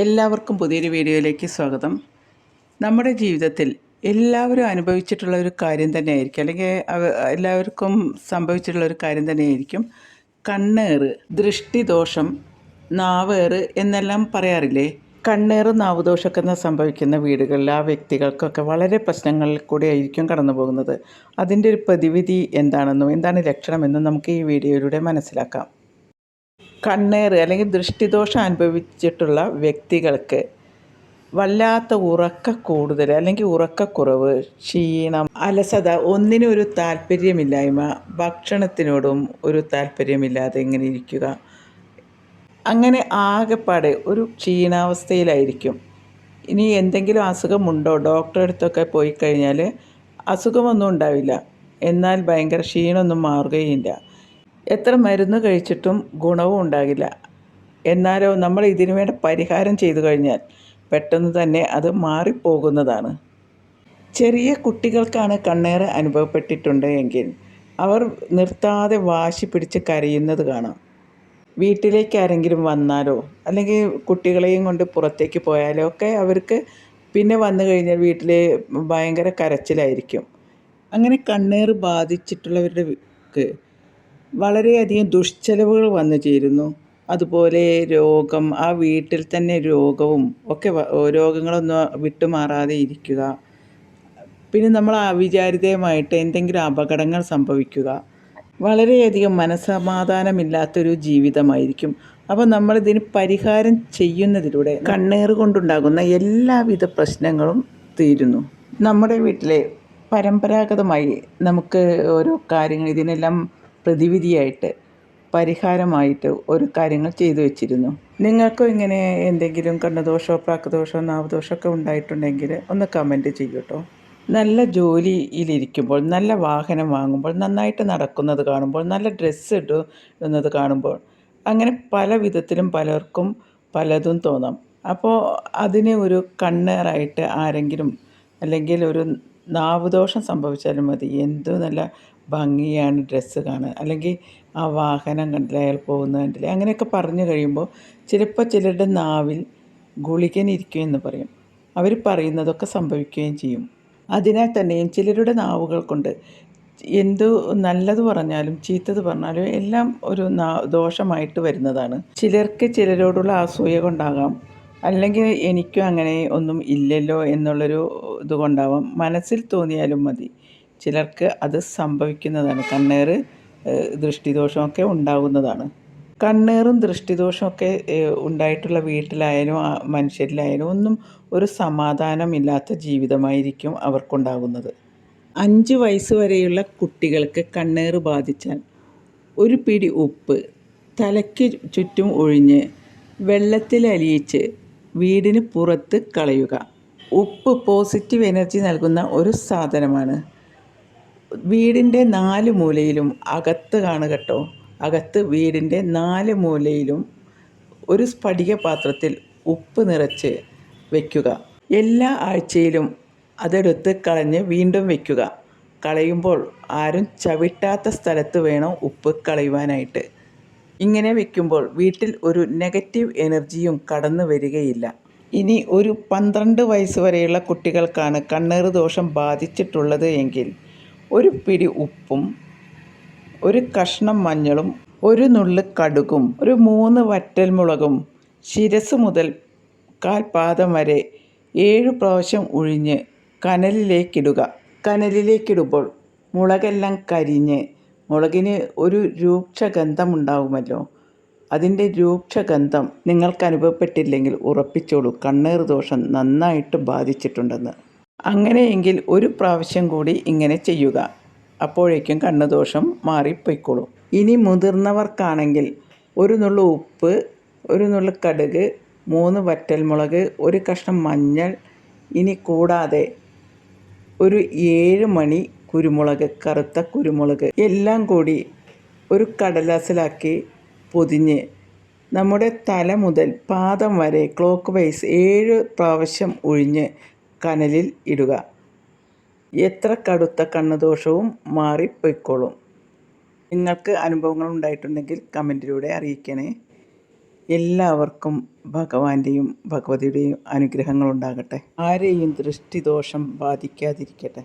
എല്ലാവർക്കും പുതിയൊരു വീഡിയോയിലേക്ക് സ്വാഗതം. നമ്മുടെ ജീവിതത്തിൽ എല്ലാവരും അനുഭവിച്ചിട്ടുള്ള ഒരു കാര്യം തന്നെയായിരിക്കും. അല്ലെങ്കിൽ എല്ലാവർക്കും സംഭവിച്ചിട്ടുള്ള ഒരു കാര്യം തന്നെയായിരിക്കും. കണ്ണേറ് ദൃഷ്ടിദോഷം നാവേറ് എന്നെല്ലാം പറയാറില്ലേ? കണ്ണേറ് നാവുദോഷമൊക്കെ സംഭവിക്കുന്ന വീടുകളിൽ ആ വ്യക്തികൾക്കൊക്കെ വളരെ പ്രശ്നങ്ങളിൽ കൂടെ ആയിരിക്കും കടന്നു പോകുന്നത് അതിന്റെ ഒരു പ്രതിവിധി എന്താണെന്നും എന്താണ് ലക്ഷണമെന്നും നമുക്ക് ഈ വീഡിയോയിലൂടെ മനസ്സിലാക്കാം. കണ്ണേറ് അല്ലെങ്കിൽ ദൃഷ്ടിദോഷം അനുഭവിച്ചിട്ടുള്ള വ്യക്തികൾക്ക് വല്ലാത്ത ഉറക്ക കൂടുതൽ അല്ലെങ്കിൽ ഉറക്കക്കുറവ് ക്ഷീണം അലസത ഒന്നിനും ഒരു താല്പര്യമില്ലായ്മ ഭക്ഷണത്തിനോടും ഒരു താല്പര്യമില്ലാതെ ഇങ്ങനെ ഇരിക്കുക. അങ്ങനെ ആകെപ്പാടെ ഒരു ക്ഷീണാവസ്ഥയിലായിരിക്കും. ഇനി എന്തെങ്കിലും അസുഖമുണ്ടോ? ഡോക്ടറെ അടുത്തൊക്കെ പോയി കഴിഞ്ഞാൽ അസുഖമൊന്നും ഉണ്ടാവില്ല. എന്നാൽ ഭയങ്കര ക്ഷീണമൊന്നും മാറുകയില്ല. എത്ര മരുന്ന് കഴിച്ചിട്ടും ഗുണവും ഉണ്ടാകില്ല. എന്നാലോ നമ്മൾ ഇതിനു വേണ്ട പരിഹാരം ചെയ്തു കഴിഞ്ഞാൽ പെട്ടെന്ന് തന്നെ അത് മാറിപ്പോകുന്നതാണ്. ചെറിയ കുട്ടികൾക്കാണ് കണ്ണേറ് അനുഭവപ്പെട്ടിട്ടുണ്ട് എങ്കിൽ അവർ നിർത്താതെ വാശി പിടിച്ച് കരയുന്നത് കാണാം. വീട്ടിലേക്ക് ആരെങ്കിലും വന്നാലോ അല്ലെങ്കിൽ കുട്ടികളെയും കൊണ്ട് പുറത്തേക്ക് പോയാലോ ഒക്കെ അവർക്ക് പിന്നെ വന്നു കഴിഞ്ഞാൽ വീട്ടിൽ ഭയങ്കര കരച്ചിലായിരിക്കും. അങ്ങനെ കണ്ണേറ് ബാധിച്ചിട്ടുള്ളവർക്ക് വളരെയധികം ദുഷ്ചെലവുകൾ വന്നു ചേരുന്നു. അതുപോലെ രോഗം ആ വീട്ടിൽ തന്നെ രോഗവും ഒക്കെ രോഗങ്ങളൊന്നും വിട്ടുമാറാതെ ഇരിക്കുക. പിന്നെ നമ്മൾ അവിചാരിതമായിട്ട് എന്തെങ്കിലും അപകടങ്ങൾ സംഭവിക്കുക. വളരെയധികം മനസമാധാനമില്ലാത്തൊരു ജീവിതമായിരിക്കും. അപ്പോൾ നമ്മളിതിന് പരിഹാരം ചെയ്യുന്നതിലൂടെ കണ്ണേറ് കൊണ്ടുണ്ടാകുന്ന എല്ലാവിധ പ്രശ്നങ്ങളും തീരുന്നു. നമ്മുടെ വീട്ടിലെ പരമ്പരാഗതമായി നമുക്ക് ഓരോ കാര്യങ്ങൾ ഇതിനെല്ലാം പ്രതിവിധിയായിട്ട് പരിഹാരമായിട്ട് ഒരു കാര്യങ്ങൾ ചെയ്തു വെച്ചിരുന്നു. നിങ്ങൾക്കും ഇങ്ങനെ എന്തെങ്കിലും കണ്ണുദോഷമോ പ്രാക്കദോഷമോ നാവദോഷമൊക്കെ ഉണ്ടായിട്ടുണ്ടെങ്കിൽ ഒന്ന് കമന്റ് ചെയ്യൂട്ടോ. നല്ല ജോലിയിലിരിക്കുമ്പോൾ നല്ല വാഹനം വാങ്ങുമ്പോൾ നന്നായിട്ട് നടക്കുന്നത് കാണുമ്പോൾ നല്ല ഡ്രസ്സ് ഇട്ടു ഇടുന്നത് കാണുമ്പോൾ അങ്ങനെ പല വിധത്തിലും പലർക്കും പലതും തോന്നാം. അപ്പോൾ അതിനെ ഒരു കണ്ണേറായിട്ട് ആരെങ്കിലും അല്ലെങ്കിൽ ഒരു നാവുദോഷം സംഭവിച്ചാലും മതി. എന്തോ നല്ല ഭംഗിയാണ് ഡ്രസ്സ് കാണാൻ. അല്ലെങ്കിൽ ആ വാഹനം കണ്ടില്ല അയാൾ പോകുന്നത് കണ്ടില്ല അങ്ങനെയൊക്കെ പറഞ്ഞു കഴിയുമ്പോൾ ചിലപ്പോൾ ചിലരുടെ നാവിൽ ഗുളികനിരിക്കും എന്ന് പറയും. അവർ പറയുന്നതൊക്കെ സംഭവിക്കുകയും ചെയ്യും. അതിനാൽ തന്നെയും ചിലരുടെ നാവുകൾ കൊണ്ട് എന്തു നല്ലത് പറഞ്ഞാലും ചീത്തത് പറഞ്ഞാലും എല്ലാം ഒരു ദോഷമായിട്ട് വരുന്നതാണ്. ചിലർക്ക് ചിലരോടുള്ള അസൂയ കൊണ്ടാകാം. അല്ലെങ്കിൽ എനിക്കും അങ്ങനെ ഒന്നും ഇല്ലല്ലോ എന്നുള്ളൊരു ഇത് കൊണ്ടാവാം. മനസ്സിൽ തോന്നിയാലും മതി. ചിലർക്ക് അത് സംഭവിക്കുന്നതാണ്. കണ്ണേറ് ദൃഷ്ടിദോഷമൊക്കെ ഉണ്ടാകുന്നതാണ് കണ്ണേറും ദൃഷ്ടിദോഷമൊക്കെ ഉണ്ടായിട്ടുള്ള വീട്ടിലായാലും മനുഷ്യരിലായാലും ഒന്നും ഒരു സമാധാനമില്ലാത്ത ജീവിതമായിരിക്കും അവർക്കുണ്ടാകുന്നത്. അഞ്ച് വയസ്സ് വരെയുള്ള കുട്ടികൾക്ക് കണ്ണേറ് ബാധിച്ചാൽ ഒരു പിടി ഉപ്പ് തലയ്ക്ക് ചുറ്റും ഒഴിഞ്ഞ് വെള്ളത്തിൽ അലിയിച്ച് വീടിന് പുറത്ത് കളയുക. ഉപ്പ് പോസിറ്റീവ് എനർജി നൽകുന്ന ഒരു സാധനമാണ്. വീടിന്റെ നാല് മൂലയിലും അകത്ത് കാണുക കേട്ടോ. അകത്ത് വീടിന്റെ നാല് മൂലയിലും ഒരു സ്ഫടിക പാത്രത്തിൽ ഉപ്പ് നിറച്ച് വയ്ക്കുക എല്ലാ ആഴ്ചയിലും അതെടുത്ത് കളഞ്ഞ് വീണ്ടും വയ്ക്കുക കളയുമ്പോൾ ആരും ചവിട്ടാത്ത സ്ഥലത്ത് വേണം ഉപ്പ് കളയുവാനായിട്ട്. ഇങ്ങനെ വയ്ക്കുമ്പോൾ വീട്ടിൽ ഒരു നെഗറ്റീവ് എനർജിയും കടന്നു വരികയില്ല. ഇനി ഒരു പന്ത്രണ്ട് വയസ്സ് വരെയുള്ള കുട്ടികൾക്കാണ് കണ്ണേറ് ദോഷം ബാധിച്ചിട്ടുള്ളത് എങ്കിൽ ഒരു പിടി ഉപ്പും ഒരു കഷ്ണം മഞ്ഞളും ഒരു നുള്ളു കടുകും ഒരു മൂന്ന് വറ്റൽമുളകും ശിരസ് മുതൽ കാൽപാദം വരെ ഏഴു പ്രാവശ്യം ഒഴിഞ്ഞ് കനലിലേക്കിടുക. കനലിലേക്കിടുമ്പോൾ മുളകെല്ലാം കരിഞ്ഞ് മുളകിന് ഒരു രൂക്ഷഗന്ധമുണ്ടാവുമല്ലോ. അതിന്റെ രൂക്ഷഗന്ധം നിങ്ങൾക്ക് അനുഭവപ്പെട്ടില്ലെങ്കിൽ ഉറപ്പിച്ചോളൂ. കണ്ണേർ ദോഷം നന്നായിട്ട് ബാധിച്ചിട്ടുണ്ടെന്ന്. അങ്ങനെയെങ്കിൽ ഒരു പ്രാവശ്യം കൂടി ഇങ്ങനെ ചെയ്യുക. അപ്പോഴേക്കും കണ്ണുദോഷം മാറിപ്പോയിക്കോളും. ഇനി മുതിർന്നവർക്കാണെങ്കിൽ ഒരു നുള്ളു ഉപ്പ് ഒരു നുള്ളു കടുക് മൂന്ന് വറ്റൽമുളക് ഒരു കഷ്ണം മഞ്ഞൾ ഇനി കൂടാതെ ഒരു ഏഴ് മണി കുരുമുളക് കറുത്ത കുരുമുളക് എല്ലാം കൂടി ഒരു കടലാസിലാക്കി പൊതിഞ്ഞ് നമ്മുടെ തല മുതൽ പാദം വരെ ക്ലോക്ക് വൈസ് ഏഴ് പ്രാവശ്യം ഒഴിഞ്ഞ് കനലിൽ ഇടുക. എത്ര കടുത്ത കണ്ണുദോഷവും മാറിപ്പോയിക്കോളും. നിങ്ങൾക്ക് അനുഭവങ്ങൾ ഉണ്ടായിട്ടുണ്ടെങ്കിൽ കമന്റിലൂടെ അറിയിക്കണേ. എല്ലാവർക്കും ഭഗവാന്റെയും ഭഗവതിയുടെയും അനുഗ്രഹങ്ങളുണ്ടാകട്ടെ ആരെയും ദൃഷ്ടിദോഷം ബാധിക്കാതിരിക്കട്ടെ.